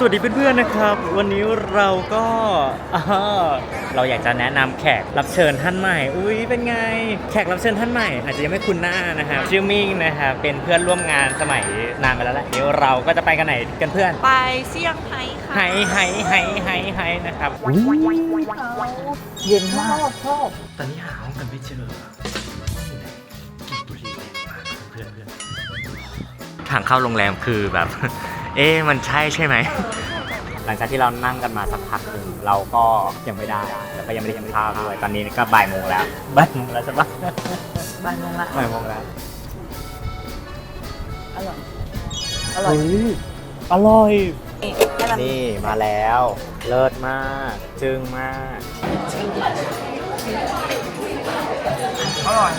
สวัสดีเพื่อนๆนะครับ วันนี้เราก็อ่าเราอยากจะแนะนำแขกรับเชิญท่านใหม่ อุ้ยเป็นไง แขกรับเชิญท่านใหม่ อาจจะยังไม่คุ้นหน้านะครับชื่อมิ่งนะครับเป็นเพื่อนร่วมงานสมัยนานไปแล้วแหละเดี๋ยวเราก็จะไปกันไหนกันเพื่อน ไปเซี่ยงไฮ้ค่ะไฮไฮไฮไฮไฮนะครับเย็นมากตอนนี้หาห้องกันไม่เจอกินบุหรี่แรงมากเพื่อนเพื่อนทางเข้าโรงแรมคือแบบ เอ๊ะมันใช่ใช่ไหม หลังจากที่เรานั่งกันมาสักพักหนึ่งเราก็ยังไม่ได้ แล้วก็ยังไม่ได้กินข้าวด้วยตอนนี้ก็บ่ายโมงแล้วบ่ายโมงแล้วใช่ปะบานมงละบ่ายโมงแล้วอร่อยอร่อยเฮ้ยอร่อยให้มันนี่มาแล้ว เลิศมาก จึงมาก อร่อย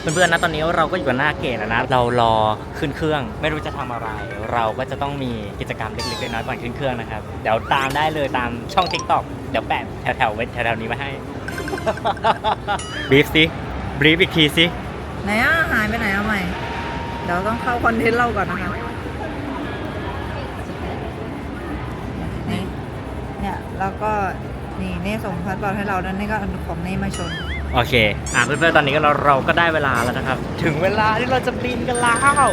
เพื่อนๆนะตอนนี้เราก็อยู่กันหน้าเกตแล้วนะเรารอขึ้นเครื่อง ไม่รู้จะทำอะไร เราก็จะต้องมีกิจกรรมเล็กๆน้อยๆก่อนขึ้นเครื่องนะครับเดี๋ยวตามได้เลยตามช่อง t ิ k t o k เดี๋ยวแปะแถวๆไว้แถวๆนี้มาให้บีฟสิบีฟอีกทีสิไหนอะหายไปไหนเอาใหม่เดี๋ยวต้องเข้าคอนเทนต์เราก่อนนะคะนี่เนี่ยแล้วก็นี่เน่ส่งพาสปอร์ตให้เราแล้วนี่ก็เอาของเน่มาชน โอเค อะเพื่อนๆ ตอนนี้ก็เราเราก็ได้เวลาแล้วนะครับ ถึงเวลาที่เราจะบินกันแล้ว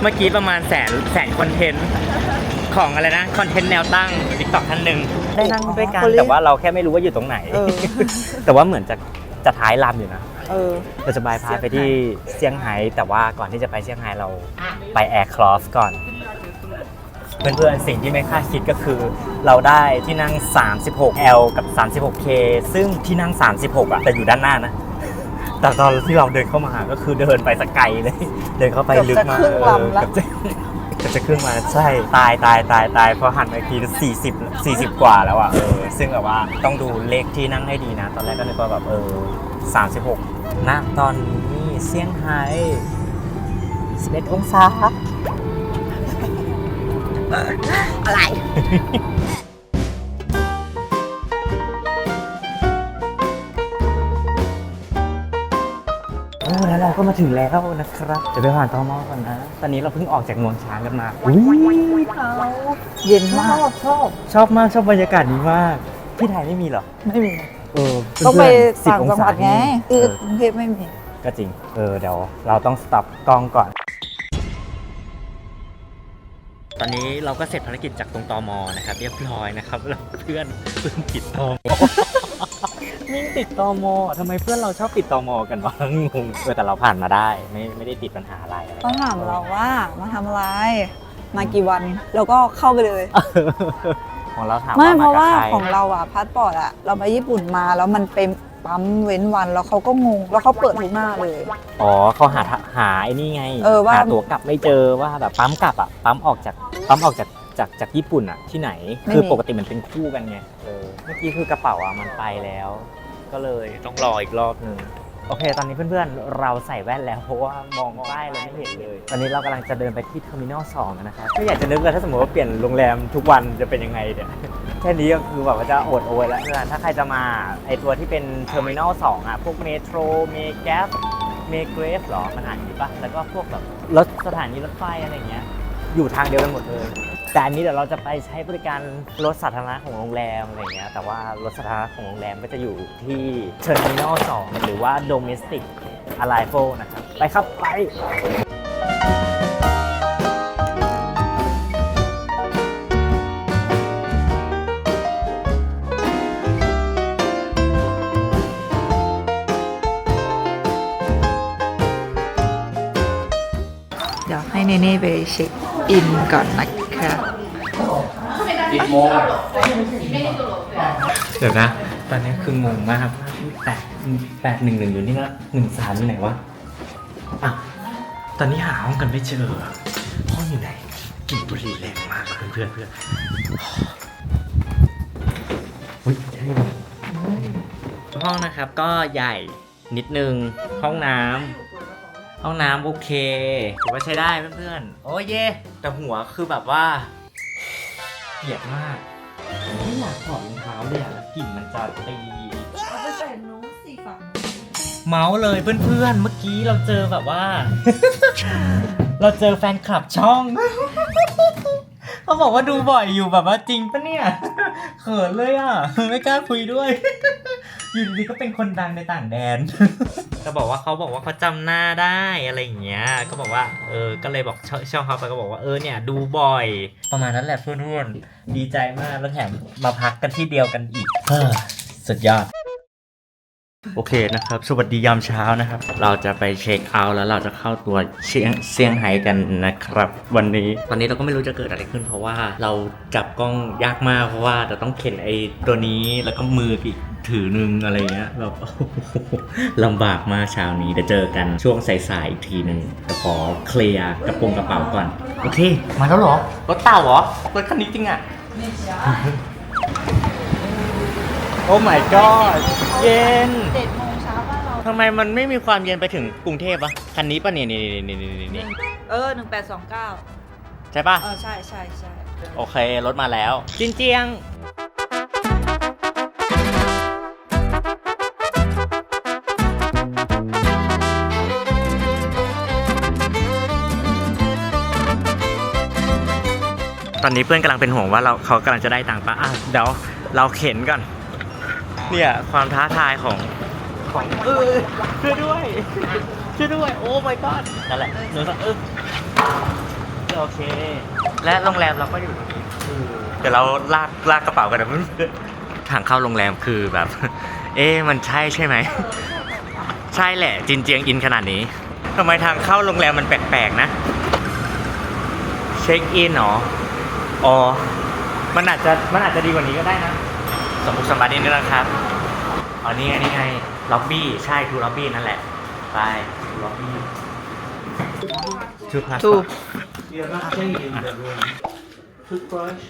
เมื่อกี้ประมาณแสนแสนคอนเทนต์ของอะไรนะ คอนเทนต์แนวตั้งติ๊กต็อกท่านหนึ่งได้นั่งด้วยกันคนเรียกแต่ว่าเราแค่ไม่รู้ว่าอยู่ตรงไหน เออ แต่ว่าเหมือนจะจะท้ายลำอยู่นะ เออ เราจะบายพาสไปที่เซี่ยงไฮ้แต่ว่าก่อนที่จะไปเซี่ยงไฮ้เราไปแอร์คลอสก่อน เพื่อนๆ สิ่งที่ไม่คาดคิดก็คือ เราได้ที่นั่ง 36L กับ 36K ซึ่งที่นั่ง 36 อะ แต่อยู่ด้านหน้านะ แต่ตอนที่เราเดินเข้ามาก็คือเดินไปสกไกลเลย เดินเข้าไปลึกมากเกือบจะครึ่งลำแล้วเออเกือบจะเกือบจะครึ่งมาใช่ ตายตายตายตายพอหันมาอีกทีสี่สิบสี่สิบกว่าแล้วอะเออซึ่งแบบว่าต้องดูเลขที่นั่งให้ดีนะ ตอนแรกก็นึกว่าแบบเออสามสิบหกณตอนนี้เซี่ยงไฮ้ 11องศา อะไร โอ้แล้วเราก็มาถึงแล้วนะครับเดี๋ยวไปผ่านตอมอก่อนนะ ตอนนี้เราเพิ่งออกจากงวงช้างกันมาอุ้ยเย็นมาก ชอบ ชอบมาก ชอบบรรยากาศนี้มาก ที่ไทยไม่มีเหรอ ไม่มีเออต้องไปเพื่อนๆต่างจังหวัดไงเอคืออกรุงเทพไม่มี ก็จริง เออเดี๋ยวเราต้องสต็อปกล้องก่อน ตอนนี้เราก็เสร็จภารกิจจากตรงตอมอนะครับ เรียบร้อยนะครับแล้วเพื่อนเพื่อนติดตอมอมิ่งติดตอมอทำไมเพื่อนเราชอบติดตอมอกันวะงงเออแต่เราผ่านมาได้ไม่ไม่ได้ติดปัญหาอะไรอะไรเขาถามเราว่ามาทำอะไร มากี่วันแล้วก็เข้าไปเลย ของเราถามไม่ว่าเพมาราะกับว่าใครของเราอะพาสปอร์ตอะเราไปญี่ปุ่นมาแล้วมันเป็นปั๊มเว้นวันแล้วเขาก็งง แล้วเขาเปิดทุกหน้าเลย อ๋อเขาหาทะหาไอ้นี่ไงเออว่าหาตั๋วกลับไม่เจอว่าแบบปั๊มกลับอะปั๊มออกจาก ปั๊มออกจากจากจากญี่ปุ่นอะที่ไหนคือปกติมันเป็นคู่กันไงเออเมื่อกี้คือกระเป๋าอะมันไปแล้ว ก็เลยต้องรออีกรอบหนึ่งโอเค ตอนนี้เพื่อนๆ เราใส่แว่นแล้ว เพราะว่ามองป้ายเราไม่เห็นเลย ตอนนี้เรากำลังจะเดินไปที่เทอร์มินอลสองนะครับไม่อยากจะนึกเลยถ้าสมมติว่าเปลี่ยนโรงแรมทุกวันจะเป็นยังไงเนี่ย แค่นี้ก็คือแบบว่าจะอดโอยแล้วเพื่อนถ้าใครจะมาไอตัวที่เป็นเทอร์มินอลสองอะพวกเมโทรเมแกสเมเกรฟหรอ มันอ่านอย่างนี้ปะแล้วก็พวกแบบรถสถานีรถไฟอะไรอย่างเงี้ย อยู่ทางเดียวกันหมดเลย แต่อันนี้เดี๋ยวเราจะไปใช้บริการรถสาธารณะของโรงแรมอะไรเงี้ยแต่ว่ารถสาธารณะของโรงแรมก็จะอยู่ที่เทอร์มินอลสองหรือว่า Domestic Arrival นะครับไปครับไปเดี๋ยวให้เนเน่ไปเช็คอินก่อนนะคะเดี๋ยวนะ ตอนนี้คืองงมากแปดแปดหนึ่งหนึ่งอยู่นี่ละหนึ่งสามอยู่ไหนวะอะตอนนี้หาห้องกันไม่เจอ ห้องอยู่ไหนกลิ่นบุหรี่แรงมากเพื่อนเพื่อนอุ้ยใช่ไหมห้องนะครับก็ใหญ่นิดนึงห้องน้ำ ห้องน้ำโอเคถือว่าใช้ได้เพื่อนๆ โอ้เย่แต่หัวคือแบบว่าเหยียดมากไม่อยากถอดรองเท้าเลยอะแล้วกลิ่นมันจะตีเอาไปใส่น้องสีฝันเมาส์เลยเพื่อนๆ เมื่อกี้เราเจอแบบว่า เราเจอแฟนคลับช่อง เขาบอกว่าดูบ่อยอยู่แบบว่าจริงปะเนี่ยเขินเลยอะ ไม่กล้าคุยด้วยอยู่ดีๆก็เป็นคนดังในต่างแดน ก็บอกว่าเขาบอกว่าเขาจำหน้าได้อะไรอย่างเงี้ย ก็บอกว่าเออ ก็เลยบอกชช่องเขาไปก็บอกว่าเออเนี่ยดูบ่อย ประมาณนั้นแหละเพื่อนๆดีใจมากแล้วแถมมาพักกันที่เดียวกันอีกเฮ้อสุดยอด โอเคนะครับ สวัสดียามเช้านะครับ เราจะไปเช็คเอาท์แล้วเราจะเข้าตัวเชียงเซี่ยงไฮ้กันนะครับ วันนี้ ตอนนี้เราก็ไม่รู้จะเกิดอะไรขึ้น เพราะว่าเราจับกล้องยากมาก เพราะว่าเราต้องเข็นไอ้ตัวนี้แล้วก็มืออีกถือนึงอะไรเงี้ยแบบลำบากมากเช้านี้เดี๋ยวเจอกันช่วงสายๆอีกทีหนึ่งแต่ขอเคลียร์กระโปรงกระเป๋าก่อน โอเค มาแล้วเหรอรถเต่าเหรอรถคันนี้จริงอะ โอ้ my god เย็น เจ็ดโมงเช้าบ้านเรา ทำไมมันไม่มีความเย็นไปถึงกรุงเทพอะคันนี้ปะเนี่ยนี่นี่นี่นี่นี่เออหนึ่งแปดสองเก้าใช่ปะเออใช่ใช่ใช่โอเค รถมาแล้ว จินเจียง ตอนนี้เพื่อนกำลังเป็นห่วงว่าเราเขากำลังจะได้ตังค์ปะอะเดี๋ยวเราเข็นก่อน เนี่ยความท้าทายของของเออช่วยด้วยช่วยด้วยโอ้ my god นั่นแหละเดี๋ยวเออโอเค และโรงแรมเราก็อยู่ตรงนี้เดี๋ยวเราลากลากกระเป๋ากันนะเพื่อนทางเข้าโรงแรมคือแบบ เอ๊ะมันใช่ใช่ไหมใช่แหละ จินเจียงอินขนาดนี้ทำไมทางเข้าโรงแรมมันแปลกๆนะ เช็คอินเหรออ๋อมันอาจจะมันอาจจะดีกว่านี้ก็ได้นะ สมบุกสมบัตินิดนึงนะครับอ๋อนี่ไงนี่ไงล็อบบี้ใช่ทูล็อบบี้นั่นแหละ ไปทูล็อบบี้ทูพาสถูก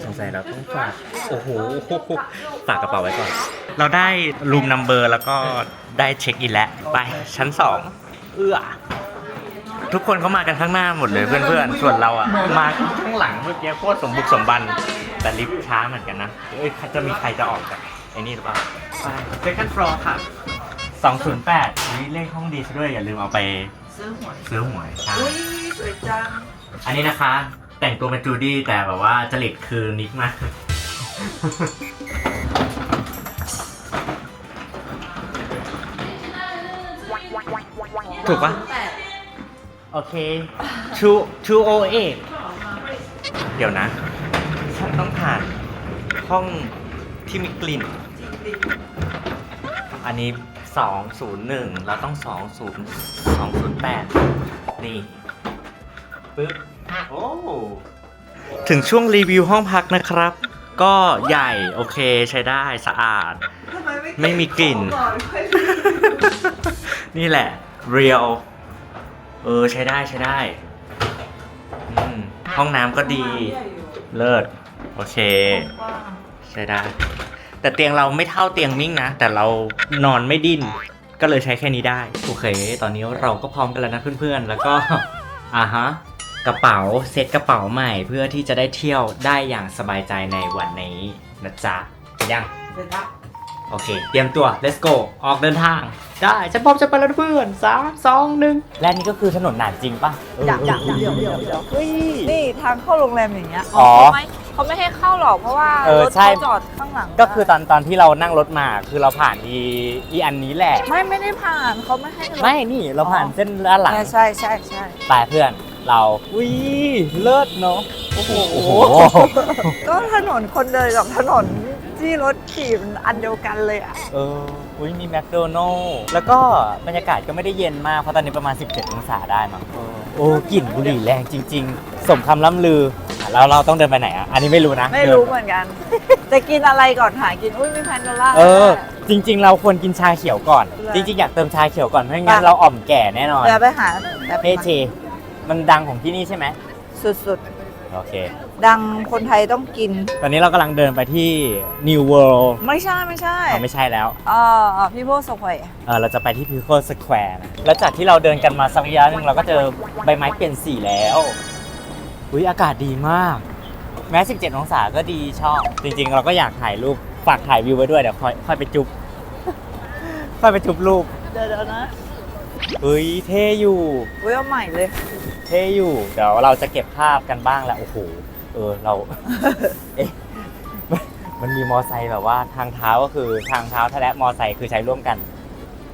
สงสัยเราต้องฝากโอ้โหฝากกระเป๋าไว้ก่อน เราได้รูมนัมเบอร์แล้วก็ได้เช็คอินแล้ว ไปชั้นสองเอื้อ ทุกคนเขามากันข้างหน้าหมดเลยเพื่อนๆ ส่วนเราอะมาข้างหลังเมื่อกี้โคตรสมบุกสมบัน แต่ลิฟต์ช้าเหมือนกันนะเอ้ยจะมีใครจะออกจากไอ้นี่หรือเปล่าไป second floor ค่ะ 208นี่เลขห้องดีซะด้วยอย่าลืมเอาไปซื้อหวยซื้อหวยใช่อุ้ยสวยจัง อันนี้นะคะ แต่งตัวเป็นจูดี้แต่แบบว่าจริตคือนิกมากถูกปะแปด โอเค two two o eight เดี๋ยวนะ ฉันต้องผ่านห้องที่มีกลิ่น อันนี้ 201 เราต้อง 20 208 นี่ ปึ๊บโอ้ถึงช่วงรีวิวห้องพักนะครับ ก็ใหญ่โอเคใช้ได้สะอาดทำไมไม่ไม่มีกลิ่นเบของก่อนค่อยนี่แหละเรียล เออใช้ได้ใช้ได้อืมห้องน้ำก็ดี เลิศ โอเคกว้างใช้ได้ แต่เตียงเราไม่เท่าเตียงมิ่งนะ แต่เรานอนไม่ดิ้น ก็เลยใช้แค่นี้ได้ โอเค ตอนนี้เราก็พร้อมกันแล้วนะเพื่อนๆ แล้วก็ อ่าฮะ กระเป๋าเซ็ตกระเป๋าใหม่เพื่อที่จะได้เที่ยวได้อย่างสบายใจในวันนี้นะจ๊ะยังเสร็จแล้ว โอเค เตรียมตัว let's go ออกเดินทาง ได้ ฉันพร้อมจะไปแล้วเพื่อนสามสองหนึ่งและนี่ก็คือถนนหนานจริงปะอยากอยากเดี๋ยวเดี๋ยวเดี๋ยวเฮ้ย นี่ทางเข้าโรงแรมอย่างเงี้ยอ๋อ เขาไม่เขาไม่ให้เข้าหรอกเพราะว่าเออรถใช่ เขาจอดข้างหลังก็คือตอนตอนที่เรานั่งรถมาคือเราผ่านอีอีอันนี้แหละ ไม่ไม่ได้ผ่านเขาไม่ให้รถไม่นี่เราผ่านเส้นด้านหลังเออใช่ใช่ใช่ไปเพื่อนเราอุ้ยเลิศเนาะโอ้โห ก็ถนนคนเดินกับถนน ที่รถขี่มันอันเดียวกันเลยอะ เอออุ้ยมีแมคโดนัลล์แล้วก็บรรยากาศก็ไม่ได้เย็นมาก เพราะตอนนี้ประมาณ 17 องศาได้มั้งเออโอ้กลิ่นบุหรี่แรงจริง ๆ สมคำล่ำลืออะแล้วเราต้องเดินไปไหนอะ อันนี้ไม่รู้นะไม่รู้เหมือนกัน จะกินอะไรก่อนหากิน อุ้ยมีแพนโดล่า เออ จริง ๆ เราควรกินชาเขียวก่อน จริง ๆ อยากเติมชาเขียวก่อนไม่งั้นเราอ่อมแก่แน่นอนเดี๋ยวไปหาแบบเฮเจมันดังของที่นี่ใช่ไหมสุด โอเคๆดังคนไทยต้องกิน ตอนนี้เรากำลังเดินไปที่ New World ไม่ใช่ไม่ใช่อ๋อไม่ใช่แล้ว เออพี่โบสควายเออเราจะไปที่ Pico Square นะแล้วจากที่เราเดินกันมาสักระยะหนึ่งเราก็เจอใบไม้เปลี่ยนสีแล้วอุ้ยอากาศดีมาก แม้ 17 องศาก็ดีชอบ จริงๆ เราก็อยากถ่ายรูปฝากถ่ายวิวไว้ด้วยเดี๋ยวค่อยค่อยไปจุ๊บ ค่อยไปจุ๊บรูป เดี๋ยวเดี๋ยวนะ เฮ้ยเท่อยู่ เว้ยเอาใหม่เลย เท่อยู่ เดี๋ยวเราจะเก็บภาพกันบ้างแหละโอ้โห เออเรา เอ๊ะมันมันมีมอไซค์แบบว่าทางเท้าก็คือทางเท้าและมอไซค์คือใช้ร่วมกัน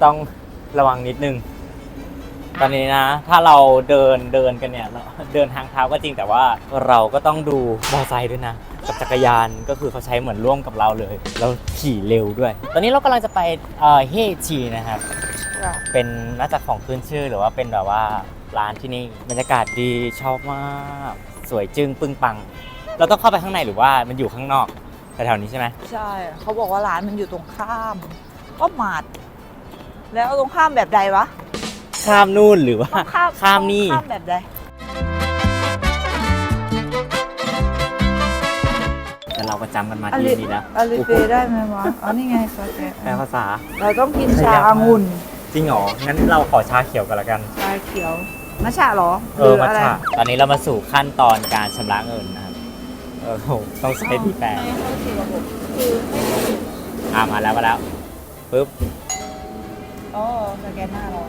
ต้องระวังนิดนึง ตอนนี้นะ ถ้าเราเดินเดินกันเนี่ยเราเดินทางเท้าก็จริงแต่ว่าเราก็ต้องดูมอไซค์ด้วยนะ กับจักรยานก็คือเขาใช้เหมือนร่วมกับเราเลยแล้วขี่เร็วด้วย ตอนนี้เรากำลังจะไปเอ่อเฮจีนะครับ เป็นน่าจะของขึ้นชื่อหรือว่าเป็นแบบว่าร้านที่นี่บรรยากาศดีชอบมากสวยจึ้งปึ้งปัง เราต้องเข้าไปข้างในหรือว่ามันอยู่ข้างนอกแถวๆนี้ใช่ไหมใช่ เขาบอกว่าร้านมันอยู่ตรงข้าม ก็มาด แล้วตรงข้ามแบบใดวะข้ามนู่นหรือว่าต้องข้ามข้ามนี่ ต้องข้ามแบบใด เราประจำกันมาอาที่ลินี่แล้วอาลิเปได้ไหมวะอ๋อนี่ไงสแกนแปลภาษา เราต้องกินชาองุ่นจริงเหรอ งั้นเราขอชาเขียวกันละกัน ชาเขียวมัชฉะเหรอเออหรืมาอะไรชาตอนนี้เรามาสู่ขั้นตอนการชำระเงินนะครับเออโหต้องใช้ที่แปลงให้เขาฉีดระบบคืออ่ามาแล้วมาแล้วปุ๊บ อ๋อสแกนหน้าเรา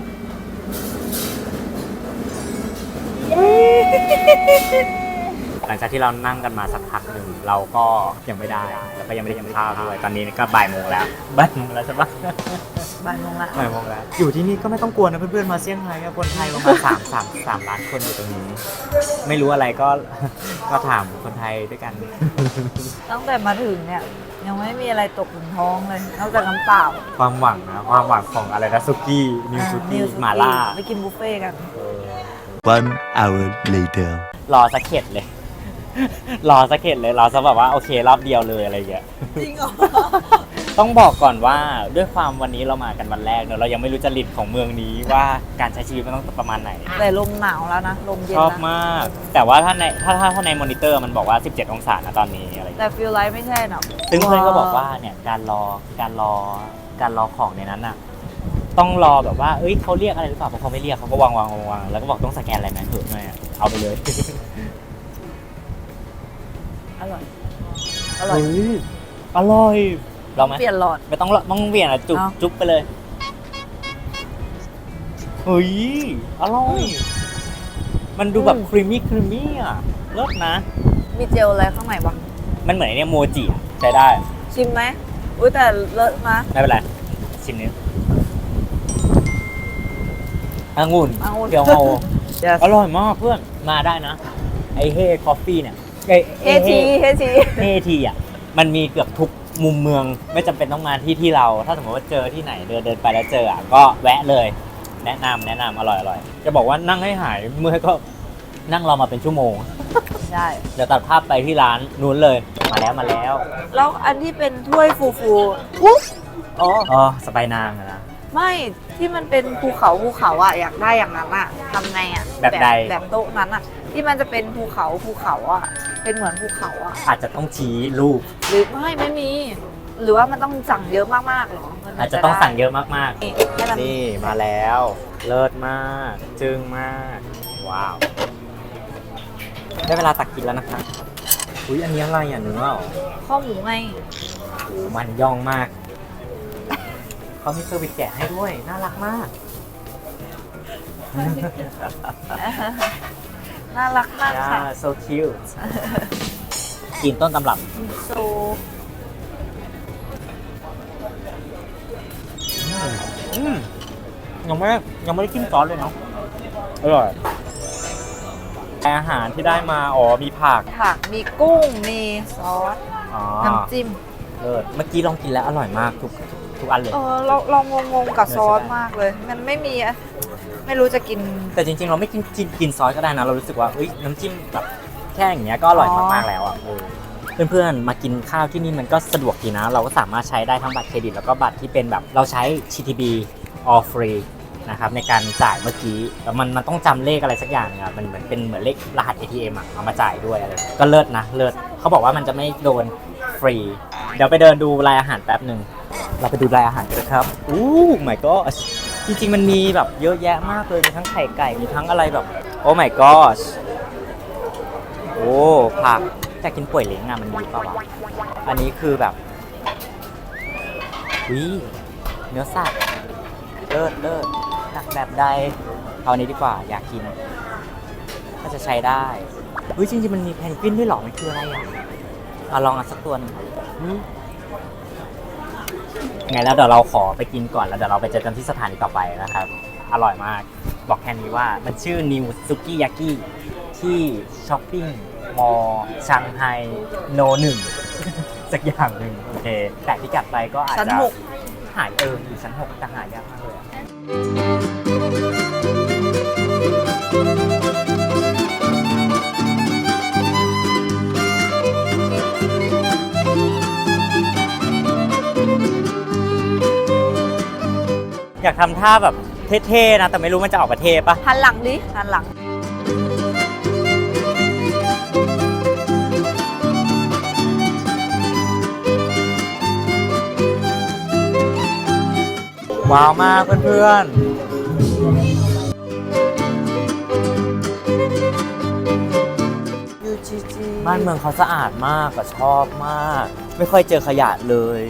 หลังจากที่เรานั่งกันมาสักพักหนึ่งเราก็ยังไม่ได้ แล้วก็ยังไม่ได้กินข้าวด้วยตอนนี้ก็บ่ายโมงแล้วบ่ายโมงแล้วใช่ปะบ่ายโมงละบ่ายโมงแล้วอยู่ที่นี่ก็ไม่ต้องกลัวนะเพื่อนๆมาเซี่ยงไฮ้อะคนไทยประมาณสามสามสามล้านคนอยู่ตรงนี้ ไม่รู้อะไรก็ก็ถามคนไทยด้วยกัน ตั้งแต่มาถึงเนี่ยยังไม่มีอะไรตกถึงท้องเลยนอกจากน้ำเปล่า ความหวังนะความหวังของอะไรนะซุกี้นิวซุนิกี้วสุหมาล่าไปกินบุฟเฟ่ต์กันเออ One hour later. รอสักเข็ดเลย รอสักเข็ดเลยรอสักแบบว่าโอเครอบเดียวเลยอะไรอย่างเงี้ย จริงเหรอต้องบอกก่อนว่าด้วยความวันนี้เรามากันวันแรกเนอะเรายังไม่รู้จริตของเมืองนี้ว่าการใช้ชีวิตมันต้องประมาณไหน แต่ลมหนาวแล้วนะลมเย็นชอบนะมาก แต่ว่าถ้าในถ้าถ้าถ้าในมอนิเตอร์มันบอกว่า 17 องศานะตอนนี้อะไรอย่างแต่เงี้ยฟิลไลท์ไม่ใช่หรอกซึ่งเพื่อนก็บอกว่าเนี่ยการรอการรอการรอของในนั้นอะ ต้องรอแบบว่าเอ้ยเขาเรียกอะไรหรือเปล่าเพราะเขาไม่เรียกเขาก็วางวางวางวางแล้วก็บอกต้องสแกนอะไรไหมเถอะหน่อยอะเอาไปเลยอ ร่อย อร่อย เฮ้ยอร่อยลองไหมเปลี่ยนหลอด ไม่ต้องต้องเวียนอะจุ๊บเอา จุ๊บไปเลยเฮ้ยอร่อย มันดูแบบครีมมี่ครีมมี่อะเลิศนะ มีเจลอะไรข้างในบ้างมันเหมือนไอ้เนี่ยโมจิอะใช้ได้ ชิมไหมอุ้ยแต่เลอะมาไม่เป็นไรชิมนี้องุ่นองุ่นเกียวโฮ Yes อร่อยมากเพื่อน มาได้นะ ไอเฮคอฟฟี่เนี่ย ไอเฮทีเฮทีเฮทีอะมันมีเกือบทุกมุมเมืองไม่จำเป็นต้องมาที่ที่เรา ถ้าสมมติว่าเจอที่ไหนเดินเดินไปแล้วเจออะก็แวะเลย แนะนำแนะนำอร่อยอร่อยจะบอกว่านั่งให้หายเมื่อยก็นั่งรอมาเป็นชั่วโมงได้เดี๋ยวตัดภาพไปที่ร้านนู้นเลยมาแล้วมาแล้วแล้วอันที่เป็นถ้วยฟูฟูอุ๊บอ๋ออ๋อสไปนางอะนะไม่ที่มันเป็นภูเขาภูเขาอะอยากได้อย่างนั้นอะทำไงอะแบบใดแบบโต๊ะนั้นอะ ที่มันจะเป็นภูเขาภูเขาอะ เป็นเหมือนภูเขาอะ อาจจะต้องชี้รูป หรือไม่ไม่มี หรือว่ามันต้องสั่งเยอะมากๆหรอมันอาจจะต้องสั่งเยอะมากนี่ให้มันๆ นี่มาแล้ว เลิศมาก จึงมาก ว้าว ได้เวลาตักกินแล้วนะคะ อุ้ยอันนี้อะไรอะเนื้อเหรอข้อหมูไงโอ้มันย่องมาก เขามีเซอร์วิสแกะให้ด้วย น่ารักมาก น่ารักมากค่ะ yeah so cute กินต้นตำรับโซอืมยังไม่ยังไม่ได้กินซอสเลยเนาะอร่อยอาหารที่ได้มาอ๋อมีผักผักมีกุ้ง มีซอส อ๋อน้ำจิ้ม เลิศเมื่อกี้ลองกินแล้วอร่อยมากทุกทุกทุกอันเลย เออ เราเรางงๆกับซอสมากเลย มันไม่มีอะ ไม่รู้จะกิน แต่จริงๆ เราไม่กินกินกินซอสก็ได้นะ เรารู้สึกว่าเอ้ยน้ำจิ้มแบบแค่อย่างเงี้ยก็อร่อยอ๋อมากๆแล้วอะเออเพื่อนๆ มากินข้าวที่นี่มันก็สะดวกดีนะ เราก็สามารถใช้ได้ทั้งบัตรเครดิต แล้วก็บัตรที่เป็นแบบเราใช้ GTB all free นะครับในการจ่ายเมื่อกี้แล้วมันมันต้องจำเลขอะไรสักอย่างอะมันเหมือนเป็นเหมือนเลขรหัส ATM อะเอามาจ่ายด้วยอะไรก็เลิศนะเลิศเขาบอกว่ามันจะไม่โดนฟรี เดี๋ยวไปเดินดูรายอาหารแป๊บหนึ่งเราไปดูรายอาหารกันนะครับอู้ my gosh จริงๆ มันมีแบบเยอะแยะมากเลยมีทั้งไข่ไก่มีทั้งอะไรแบบ โอ้ my gosh โอ้ผักแต่กินป่วยเล้งอะมันดีเปล่าวะอันนี้คือแบบวิเนื้อสัตว์เลิศเลิศตักแบบใดเอาอันนี้ดีกว่าอยากกินถ้าจะใช้ได้เฮ้ยจริงๆ มันมีแพนกวินด้วยเหรอมันคืออะไรอะเอาลองเอัสักตัวนึง ไงแล้วเดี๋ยวเราขอไปกินก่อนแล้วเดี๋ยวเราไปเจอกันที่สถานีต่อไปนะครับ อร่อยมากบอกแค่นี้ว่ามันชื่อนิวซุกิยากิที่ช้อปปิ้งมอชางไฮโนหนึ่งสักอย่างหนึ่งโอเคแต่ที่กลับไปก็อาจชั้นจะหกหายเอออยู่ชั้นหกแต่หายากมากเลย อะอยากทำท่าแบบเท่ๆนะ แต่ไม่รู้มันจะออกประเทศปะหันหลังดิหันหลัง ว้าวมากเพื่อนๆ บ้านเมืองเขาสะอาดมากก็ชอบมาก ไม่ค่อยเจอขยะเลย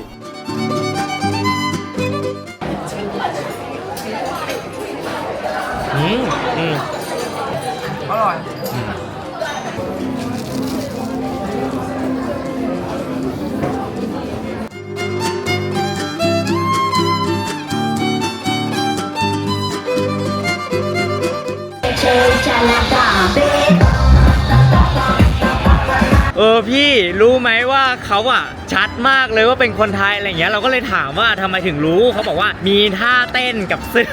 อืมอืมอร่อยเออพี่รู้ไหมว่าเขาอะชัดมากเลยว่าเป็นคนไทยอะไรเงี้ยเราก็เลยถามว่าทำไมถึงรู้เขาบอกว่ามีท่าเต้นกับเสื้อ